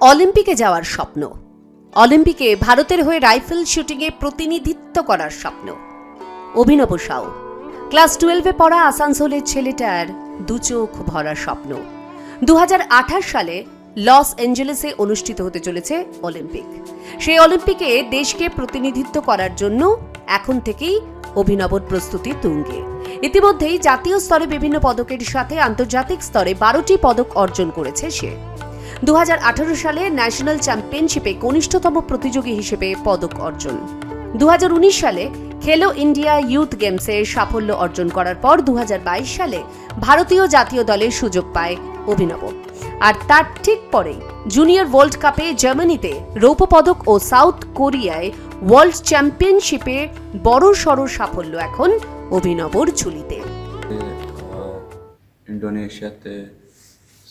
অলিম্পিকে যাওয়ার স্বপ্ন। অলিম্পিকে ভারতের হয়ে রাইফেল শুটিংয়ে প্রতিনিধিত্ব করার স্বপ্ন। অভিনব সাউ। ক্লাস টুয়েলভে পড়া আসানসোলের ছেলেটার দু চোখ ভরা স্বপ্ন। দু হাজার আঠাশ সালে লস অ্যাঞ্জেলেসে অনুষ্ঠিত হতে চলেছে অলিম্পিক। সেই অলিম্পিকে দেশকে প্রতিনিধিত্ব করার জন্য এখন থেকেই অভিনবর প্রস্তুতি তুঙ্গে। ইতিমধ্যেই জাতীয় স্তরে বিভিন্ন পদকের সাথে আন্তর্জাতিক স্তরে বারোটি পদক অর্জন করেছে সে। দুহাজার আঠারো সালে ন্যাশনাল চ্যাম্পিয়নশিপে কনিষ্ঠতম প্রতিযোগী হিসেবে পদক অর্জন। দুহাজার উনিশ সালে খেলো ইন্ডিয়া ইউথ গেমসে সাফল্য অর্জন করার পর দুহাজার বাইশ সালে ভারতীয় জাতীয় দলের সুযোগ পায় অভিনব। আর তার ঠিক পরে জুনিয়র ওয়ার্ল্ড কাপে জার্মানিতে রৌপ্য পদক ও সাউথ কোরিয়ায় ওয়ার্ল্ড চ্যাম্পিয়নশিপে বড় সড় সাফল্য এখন অভিনবর ঝুলিতে। আহ, ইন্দোনেশিয়াতে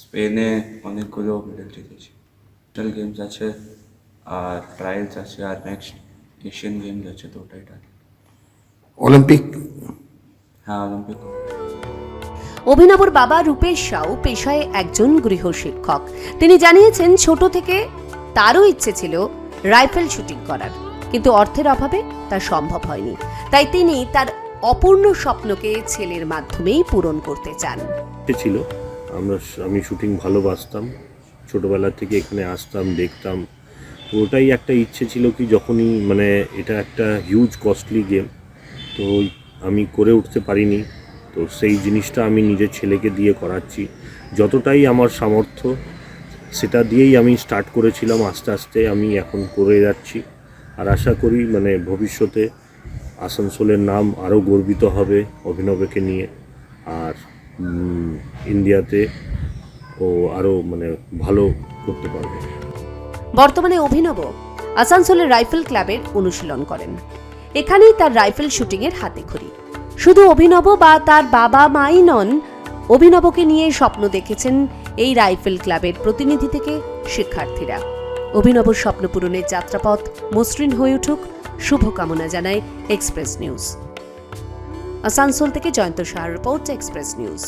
স্পেনে অনেকগুলো মেডেল জিতেছি। ন্যাশনাল গেমস আছে আর ট্রায়ালস আছে আর নেক্সট এশিয়ান গেমস আছে তো ওটাই টার্গেট অলিম্পিক হ্যাঁ অলিম্পিক অভিনবর বাবা রূপেশ সাউ পেশায় একজন গৃহশিক্ষক। তিনি জানিয়েছেন ছোট থেকে তারও ইচ্ছে ছিল রাইফেল শুটিং করার কিন্তু অর্থের অভাবে তা সম্ভব হয়নি। তাই তিনি তার অপূর্ণ স্বপ্নকে ছেলের মাধ্যমেই পূরণ করতে চান। ছিল। আমরা আমি শুটিং ভালোবাসতাম। ছোটোবেলা থেকে এখানে আসতাম, দেখতাম। ওটাই একটা ইচ্ছে ছিল কি যখনই মানে এটা একটা হিউজ কস্টলি গেম তো আমি করে উঠতে পারিনি। তো সেই জিনিসটা আমি নিজের ছেলেকে দিয়ে করাচ্ছি। যতটাই আমার সামর্থ্য, সেটা দিয়েই আমি স্টার্ট করেছিলাম। আস্তে আস্তে আমি এখন করে যাচ্ছি। আর আশা করি মানে ভবিষ্যতে আসানসোলের নাম আরও গর্বিত হবে অভিনবকে নিয়ে। আর ইন্ডিয়াতে ও আরও মানে ভালো করতে পারবে। বর্তমানে অভিনব আসানসোলের রাইফেল ক্লাবের অনুশীলন করেন। এখানেই তার রাইফেল শুটিংয়ের হাতে খড়ি শুধু অভিনব বা তার বাবা মাই নন, অভিনবকে নিয়ে স্বপ্ন দেখেছেন এই রাইফেল ক্লাবের প্রতিনিধি থেকে শিক্ষার্থীরা। অভিনব স্বপ্ন পূরণের যাত্রাপথ মসৃণ হয়ে উঠুক। শুভকামনা জানায় এক্সপ্রেস নিউজ। আসানসোল থেকে Joyanta Shah report express news.